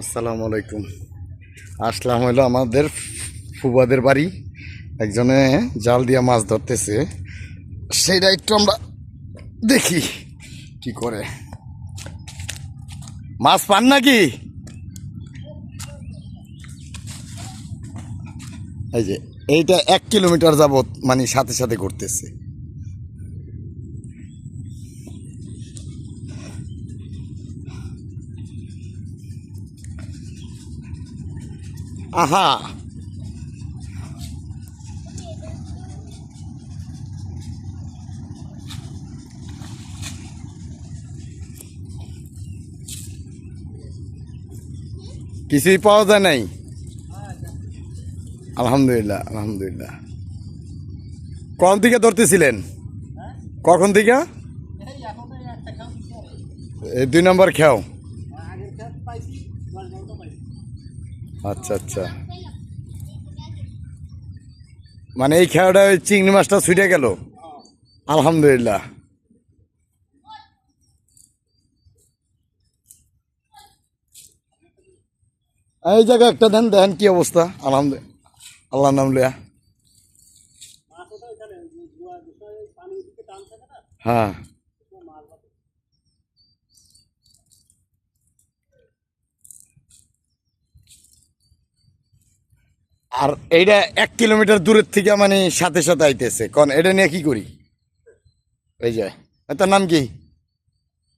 আসসালামু আলাইকুম। আসলাম হইল আমাদের ফুবাদের বাড়ি। একজনে জাল দিয়ে মাছ ধরতেছে। সেইটা একটু আমরা দেখি কি করে। মাছ পান নাকি? এই যে, এইটা এক কিলোমিটার যাবত মানে সাথে সাথে ঘুরতেছে। আহা কিছুই পাওয়া যায় নাই আলহামদুলিল্লাহ আলহামদুলিল্লাহ কখন থেকে ধরতেছিলেন কখন থেকে এই দুই নম্বর খেও আচ্ছা আচ্ছা। মানে এই খেলাটা ওই চিংড়ি মাছটা ছুটে গেল? আলহামদুলিল্লাহ। এই জায়গায় একটা দেন দেখেন কি অবস্থা? আলহামদুলিল্লাহ। আল্লাহ নাম লিয়া হ্যাঁ। আর এইটা এক কিলোমিটার দূরের থেকে মানে সাথে সাথে আইতেছে। কন, এটা নিয়ে কি করি? এই যে তার নাম কি?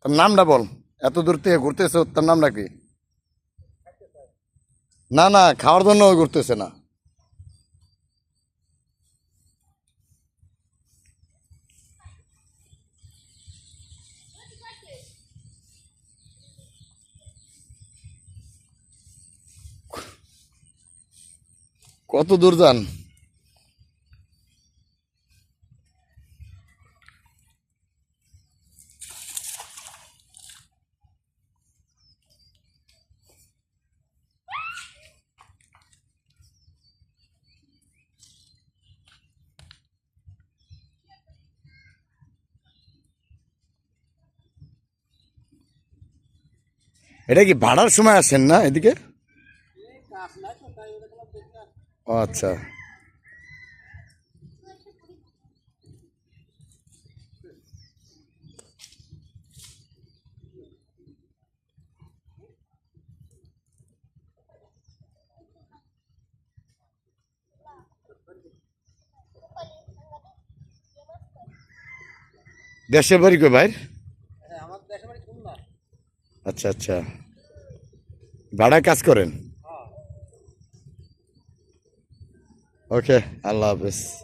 তার নামটা বল। এত দূর থেকে ঘুরতেছে, তার নামটা কি? না না, খাওয়ার জন্য ঘুরতেছে না। কত দূর যান? এটা কি ভাড়ার সময় আসেন না এদিকে? আচ্ছা। দেশের বাড়ি কই ভাই? আচ্ছা আচ্ছা। ভাড়ায় কাজ করেন? Okay, I love this.